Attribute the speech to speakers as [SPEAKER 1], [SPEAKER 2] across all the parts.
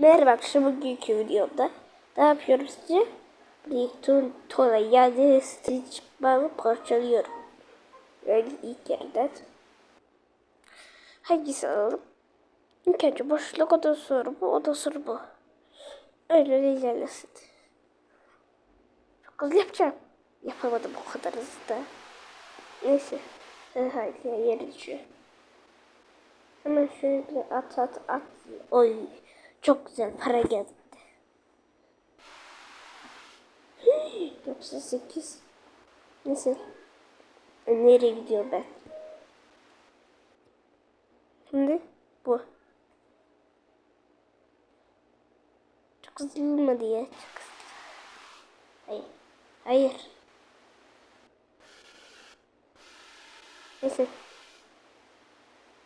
[SPEAKER 1] Merhaba arkadaşlar bugünkü videomda ne yapıyorum sizce? Reaktörün tola yani Stitch bağlı parçalıyorum. Yani ilk yerden. Hangisi alalım? İlk önce boşluk oda soru bu, oda soru bu. Öyle de ilerlesin. Çok hızlı yapacağım. Yapamadım o kadar hızlı. Neyse. Haydi yere düşüyor. Hemen şöyle at at at. Oy. Çok güzel para geldi. 98. Neyse. E, Nereye gidiyor ben? Şimdi bu. Çok hızlı ya. Çok. Hayır. Hayır. Neyse.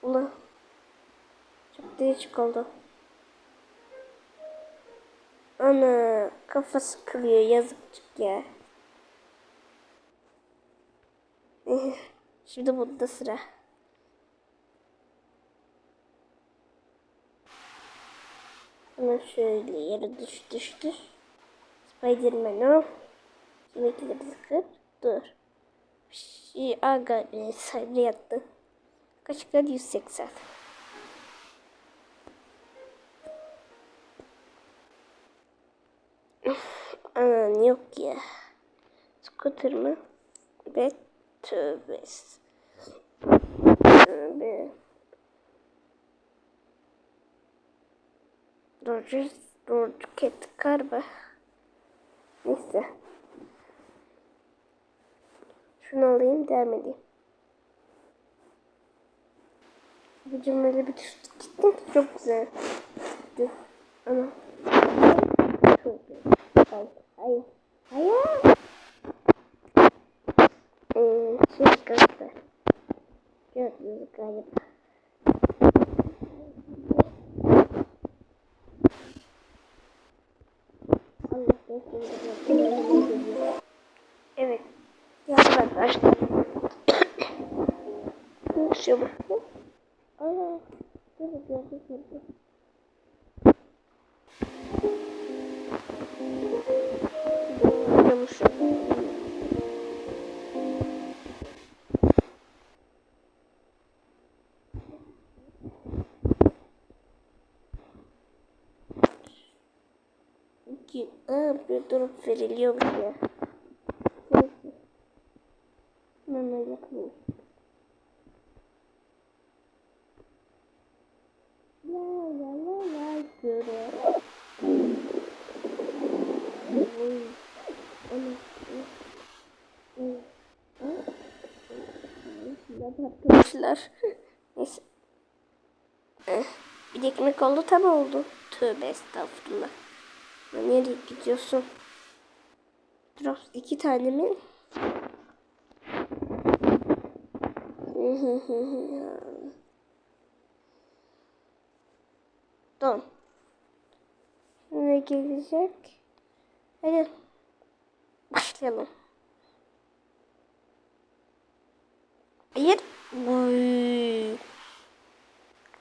[SPEAKER 1] Ulan. Çok değişik oldu. Ana kafası kırıyor yazıkçık ya. Şimdi bunda sıra. Hemen şöyle yere düş düştü. Spiderman o. Şimdikileri sıkır. Dur. Şey, aga e, sayı yattı. Kaç kadar 180. yok ya. Scooter mı? Ve tövbe. Tövbe. Roger, Rocket Karba. Neyse. Şunu alayım devam edeyim. Bu cümleyle bir düştü. Gittim çok güzel. Gitti. Ama. Çok güzel. Hayır. Hayır. Ee, şey arkadaşlar. Gördünüz galiba. Evet. Yazın arkadaşlar. Bu. Aa. Gördüm gördüm bir durup veriliyormuş ya. Neyse. Ben öyle yapayım. La la la la göre. Oy. Ana. Arkadaşlar. Neyse. Eh, Bir ekmek oldu tam oldu. Tövbe estağfurullah. Nereye gidiyorsun? Drops iki tane mi? Don. Ne gelecek? Hadi. Başlayalım. Hayır. Uy.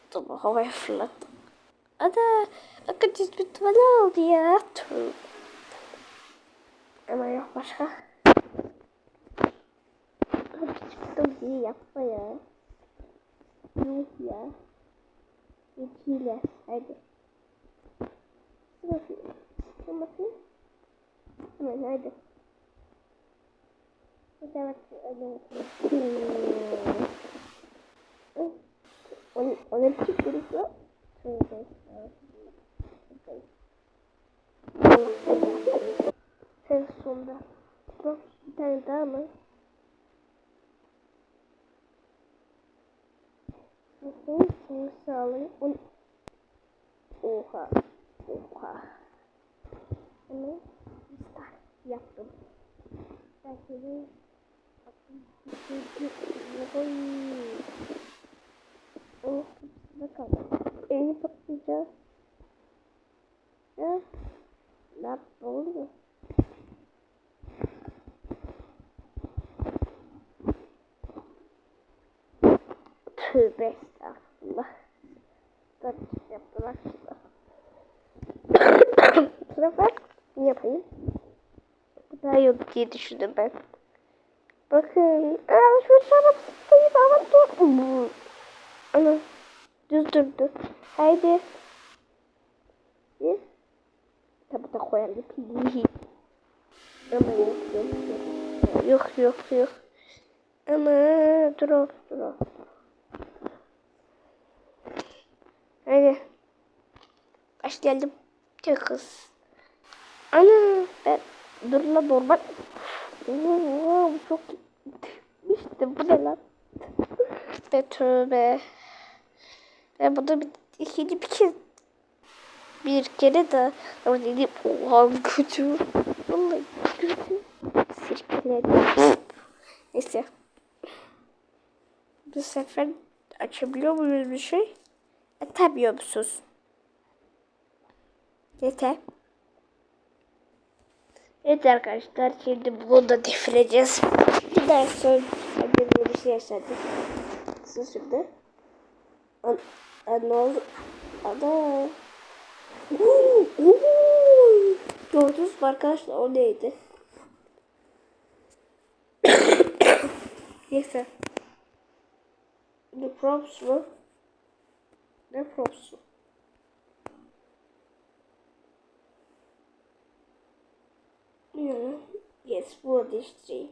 [SPEAKER 1] Tamam havaya fırlattım. Ada. Akıcı bir tane oldu ya. Ama yok başka. Çıktım diye yapma ya. Yok ya. Geçiyle. Hadi. Bakayım. Bakayım. Hemen hadi. Evet, evet. O, ne biçim duruşu? Tövbe En sonunda. Bak bir tane daha mı? Bakın seni sağlayayım. On... Oha. Oha. Hemen start yaptım. Belki de Oy. Oh, bakalım. Eli patlayacak. Ha? Ne yaptı oldu? Tövbe estağfurullah. Tabii yaptılar şurada. sefer bunu yapayım. Bu daha olur diye düşündüm ben. Bakın. Aa şu çabuk sayıp ama dur. Durdu. Haydi. Bir. Tabi da koyalım. Ama yok yok yok. Yok yok yok. Ama dur dur. Hadi. Başlayalım. Çok kız. Ana ben dur la normal. Oo, çok işte bu ne lan? Be tövbe. Ben bunu bir, ikinci bir kez bir kere de ama dedim oha kötü. Vallahi kötü. Sirkeledim. Neyse. Bu sefer açabiliyor muyuz bir şey? E, tabii musunuz? Yeter. Evet arkadaşlar şimdi bunu da defireceğiz. Bir daha sonra bir şey yaşadık. Şimdi. An, ne oldu? Uuu. Gördünüz mü arkadaşlar o neydi? Neyse. Ne props mu? Ne props mu? Yani, yes, bu değiştireyim.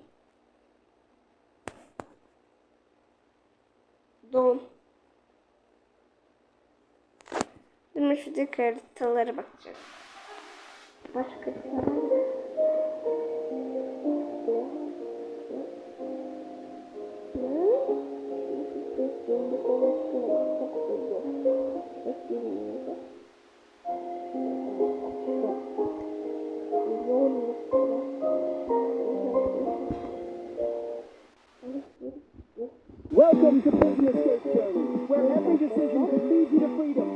[SPEAKER 1] Don. Şuradaki haritalara bakacağız. Başka.
[SPEAKER 2] Welcome to Business Case Journey, where every decision could lead you to freedom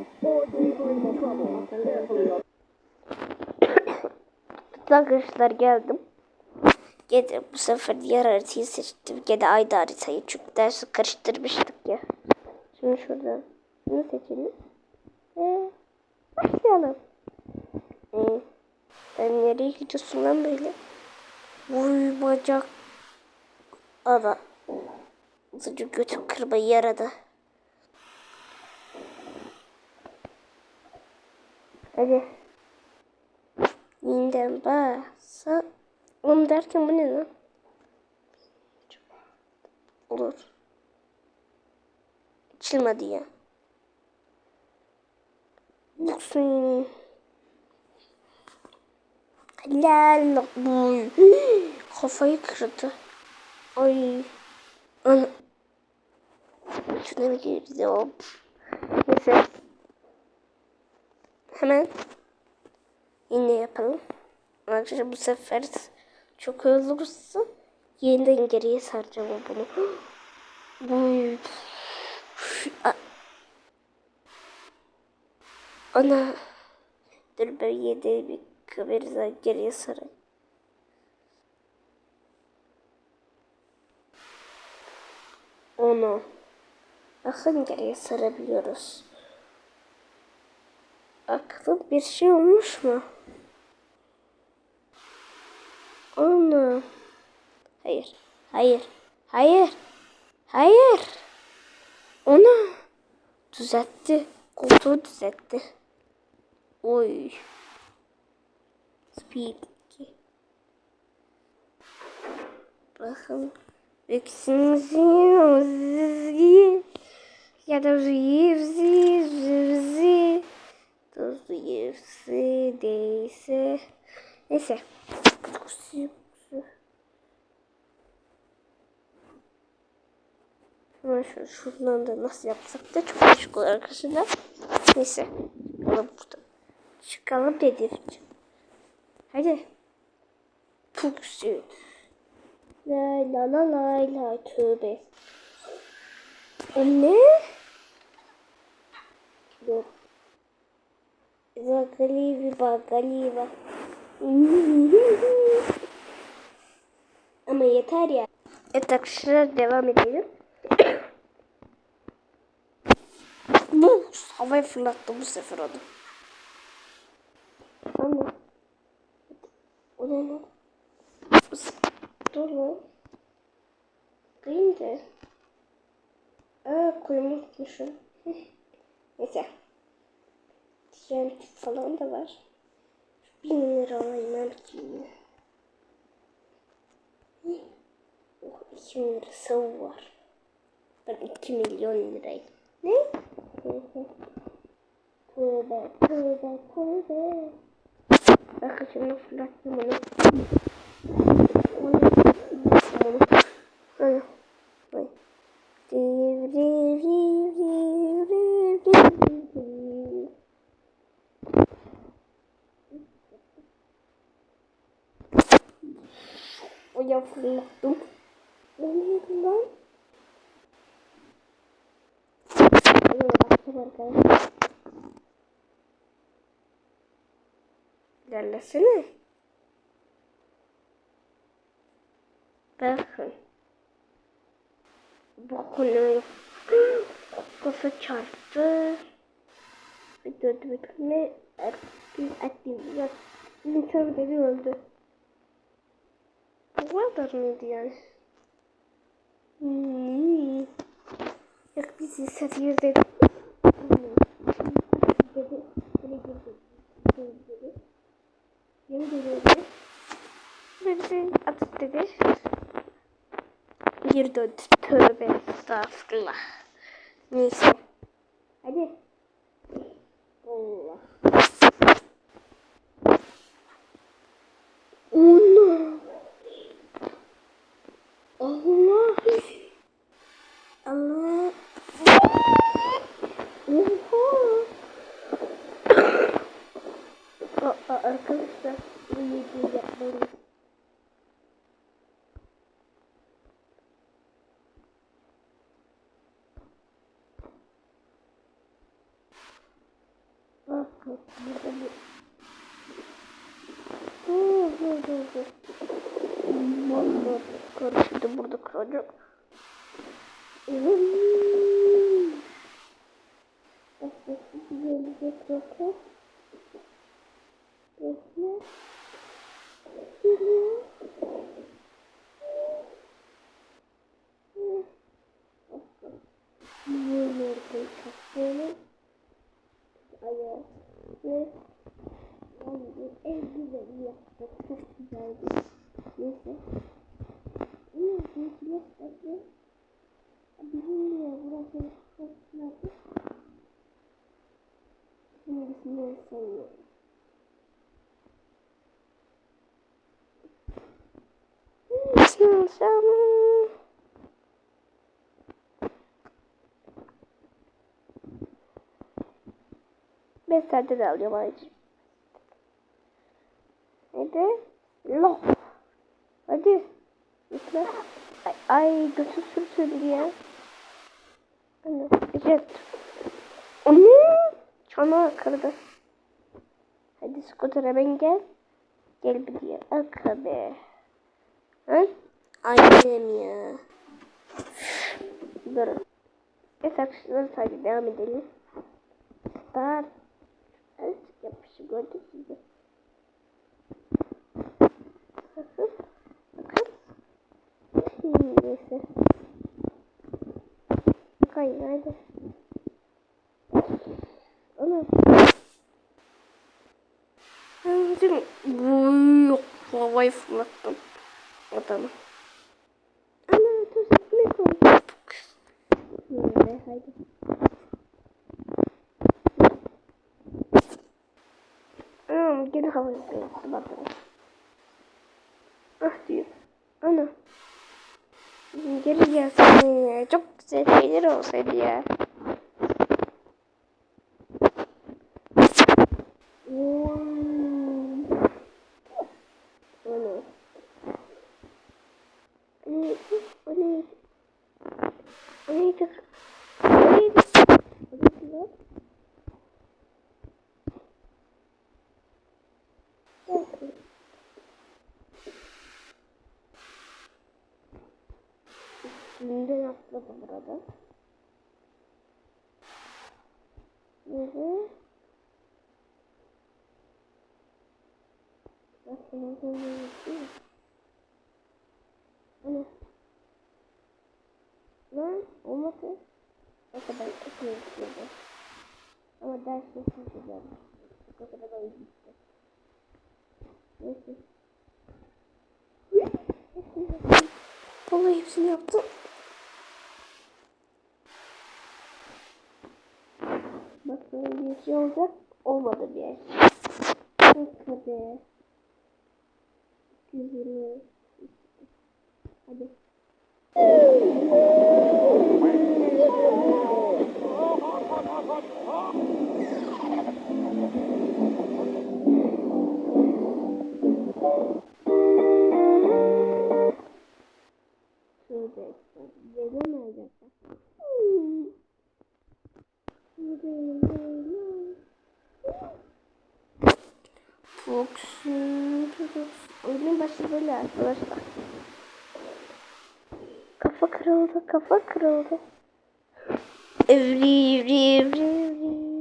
[SPEAKER 2] Carefully
[SPEAKER 1] Arkadaşlar geldim. Gene bu sefer diğer haritayı seçtim. Gene aynı haritayı çünkü dersi karıştırmıştık ya. Şimdi şuradan bunu seçelim. Ve başlayalım. Ee, ben nereye gidiyorsun lan böyle? Vay bacak. Ana. Azıcık götüm kırmayı yaradı. Hadi. Yeniden basa. Oğlum derken bu ne lan? Olur. Açılmadı ya. Yoksun. Helal. Kafayı kırdı. Ay. Ana. Şuna bir girdi o. Neyse. Hemen yine yapalım. Arkadaşlar bu sefer çok olursa yeniden geriye saracağım bunu. Bu Ana dur ben yedi bir kamerayı geriye sarayım. Onu bakın geriye sarabiliyoruz. Aklım bir şey olmuş mu? Onu. Hayır. Hayır. Hayır. Hayır. Onu. Düzeltti. Koltuğu düzeltti. Oy. Speed 2. Bakın. İkisinizi ya da zivzi zivzi zivzi değilse neyse Hemen şu, şuradan da nasıl yapsak da çok değişik olur arkadaşlar. Neyse. Çıkalım burada. Çıkalım dedim. Hadi. Puksü. La la la la la tövbe. Anne. Dur. Zagaleva, Galeva. Ama yeter ya. Evet arkadaşlar devam edelim. bu havaya fırlattı bu sefer onu. Ama o ne lan? Dur lan. Green de. Aa koymuşmuşum. Neyse. Tren falan da var. Bin lira alayım belki. Oh, iki bin lirası var. Ben iki milyon lirayım. Ne? Tövbe. Tövbe, tövbe. Bakın şunu fırlattım onu. Onu, onu. Onu. Neydi lan? Oya baktım arkadaşlar. İlerlesene. Bakın. Bakın. Kafa çarptı. Bir döndü bir. Ettim, bir öldü. Bu kadar mıydı yani? Hmm. Yok biz. Dedi. Yeni dedi. Dedi. Atıp dedi. Geri döndü. Tövbe estağfurullah. Neyse. Hadi. Allah. Allah. Allah. Oha. Aa, arkadaşlar bu yediği yapmalıyım. Bakın burada bir Dur dur dur dur. Vallahi karıştı burada. Bak bak gelecek bakın. Bekle. Geliyor. Böyle çok böyle. Ayağı ve yani en güzeli yaptık. Çok güzeldi. Neyse. İyi, iyi, iyi. Bizim niye burası çok güzeldi? Şimdisini seviyorum. Nasıl Ben sende de alıyorum ayrıca. Hadi. Lop. Hadi. Lütfen. Ay, ay götü sürtüldü ya. Anne. Jet. Anne. Çanağı kırdı. Hadi skuter ben gel. Gel bir diye. Aka be. Ha? Annem ya. Durun. Evet arkadaşlar sadece devam edelim. Start. Evet yapışı gördük sizi. Bakın. Neyse. Hayır haydi. Onu. Şimdi yok havayı fırlattım adamı. Ana tuzak ne koydum? Böyle haydi. Anam gene fırlattım adamı. Ah diyor. Ana. Geri gelsene ya. Çok güzel şeyler olsaydı ya. Hmm. O ne? O ne? O ne? O neydi? O neydi? O neydi lan? Gel. Atladı burada. Hı hı. Bakın bu ne? Ana. Olmadı. O kadar. çok güzel. O kadar da iyi. Neyse. Vallahi hepsini yaptım. Bak böyle bir şey olacak. Olmadı bir yer. Hadi. Güzel. Hadi. Şurada işte. Fox'un oyunun başı böyle arkadaşlar. Kafa kırıldı, kafa kırıldı. Evri, evri, evri,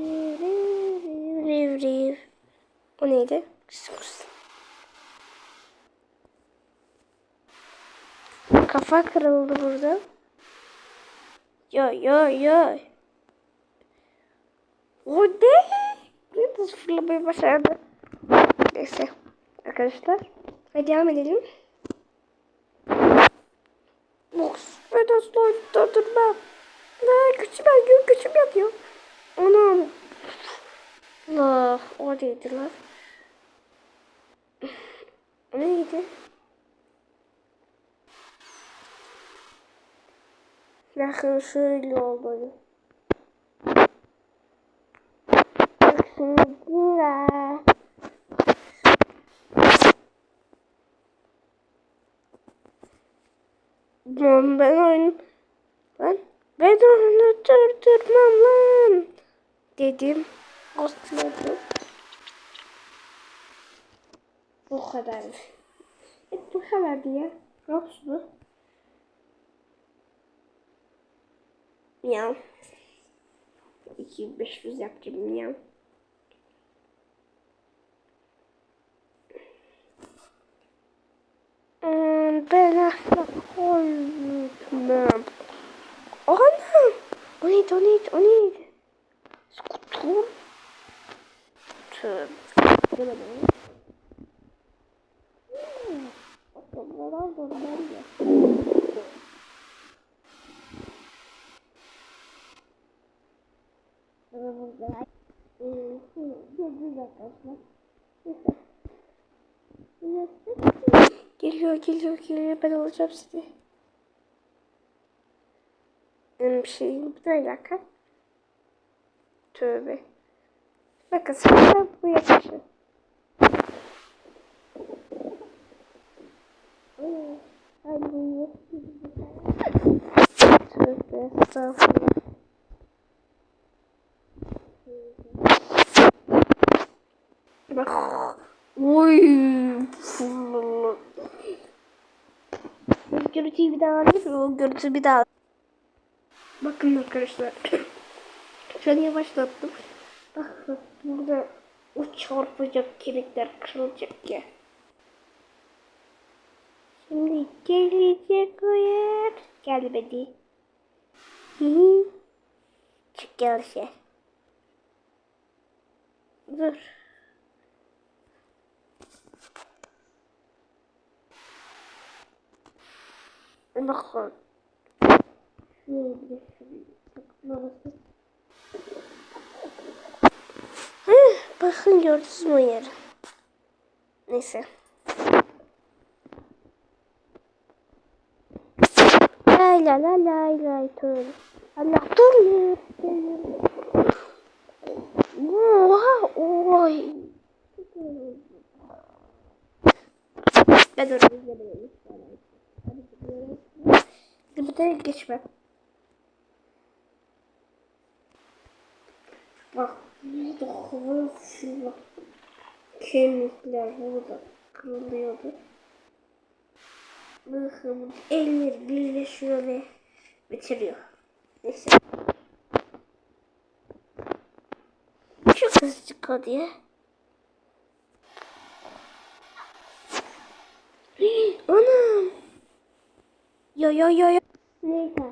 [SPEAKER 1] evri, evri, evri, evri. O neydi? Sus. Kafa kırıldı burada. Yo yo yo. O ne? Ne de fırlamayı başardı. Neyse. Arkadaşlar. Hadi devam edelim. Box. Ben asla durdurmam. Ne gücüm yok gücüm yatıyor. Anam. La o neydi lan? Neydi? Bakın şöyle olmalı. Güzel. Lan ben oyun... Ben, ben onu durdurmam lan. Dedim. Asladım. Bu kadar. Evet bu kadar diye. Yok mu? Miyav. 2500 yapacağım miyav. Ben asla koymam. Anam! O neydi, o neydi, o neydi? Skutur. Tövbe. Böyle böyle. Hmm. Adamlar da ben de. Gördünüz arkadaşlar. Geliyor, geliyor. Ben alacağım sizi. Bir şey, bir dakika. Tövbe. Bakın sen bu yakışı. Hadi bu Tövbe, estağfurullah. Bak. Oy. Bu görüntüyü bir daha alayım? O görüntüyü bir daha Bakın arkadaşlar. Şu an yavaşlattım. Bakın burada o çarpacak kemikler kırılacak ya. Şimdi gelecek o yer. Gelmedi. Hı hı. Çık gel şey. Dur. Bakın. Şöyle şöyle. Bakın gördünüz mü yeri? Neyse. Lay la la lay lay tövbe. Allah dur. Oha oy. Ben oraya gidelim. Bir de geçme. Bak burada hava şurada. Kemikler burada kırılıyordu. Bakın eller birleşiyor ve bitiriyor. Neyse. Çok hızlı diye. Anam. Yo yo yo yo.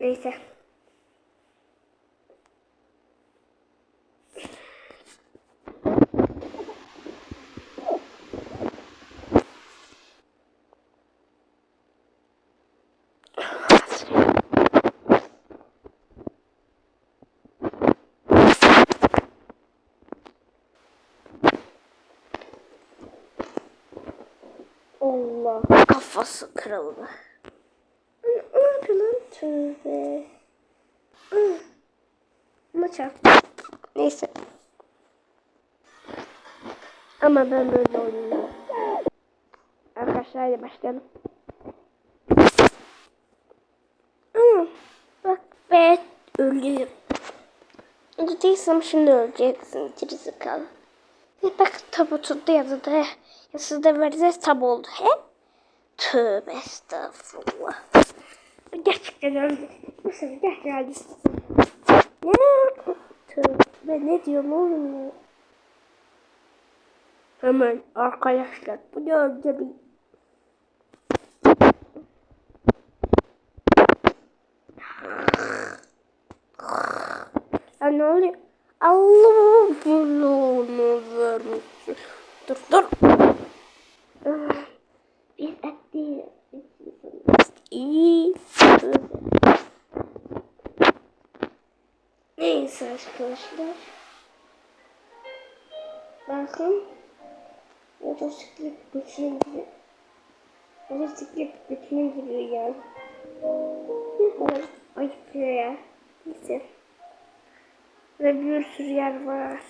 [SPEAKER 1] Neyse. Allah. Kafası kırıldı. Ne yapıyor lan? Tövbe. Ama. Neyse. Ama ben böyle oynuyorum. Arkadaşlar hadi başlayalım. Ama bak be ölüyorum. Önce değilsem şimdi öleceksin gerizekalı. Bak tabu tuttu yazıda. Yazıda vereceğiz tabu oldu. He? Tövbe estağfurullah. Gerçekten öldü. Bu sefer gerçekten. Ne? Tövbe ne diyorum oğlum ya? Hemen arkadaşlar bunu öldüreyim. Ya ne oluyor? Allah bulunu vermiş. Dur dur. Bir etti. İyi. Neyse arkadaşlar. Bakın. Motosiklet güçlü gibi. Motosiklet güçlü gibi yani. Ayıp ya. Neyse. Ve bir sürü yer var.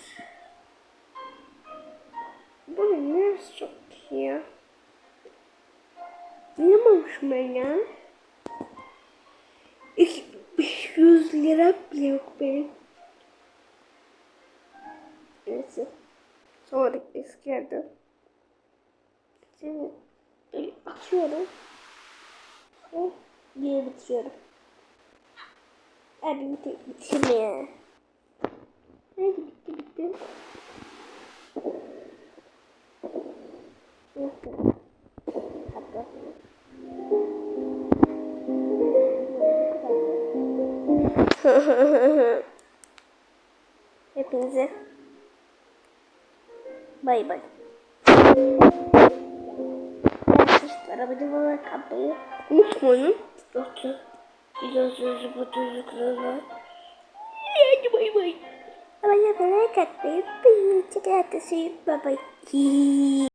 [SPEAKER 1] Anlamamışım ben ya. 500 lira bile yok benim. Neyse. Sonra eski yerden. Şimdi böyle atıyorum. Ve diye bitiriyorum. Hadi bitti, bitirme ya. Hadi bitti bitti. Neyse. Hepinize bay bay. Arkadaşlar abone olmayı, abone unutmayın. Yoksa videonuzu butonuna E aí, bye, mãe. Olha, moleque, tem pinta que ela tá se babaqui.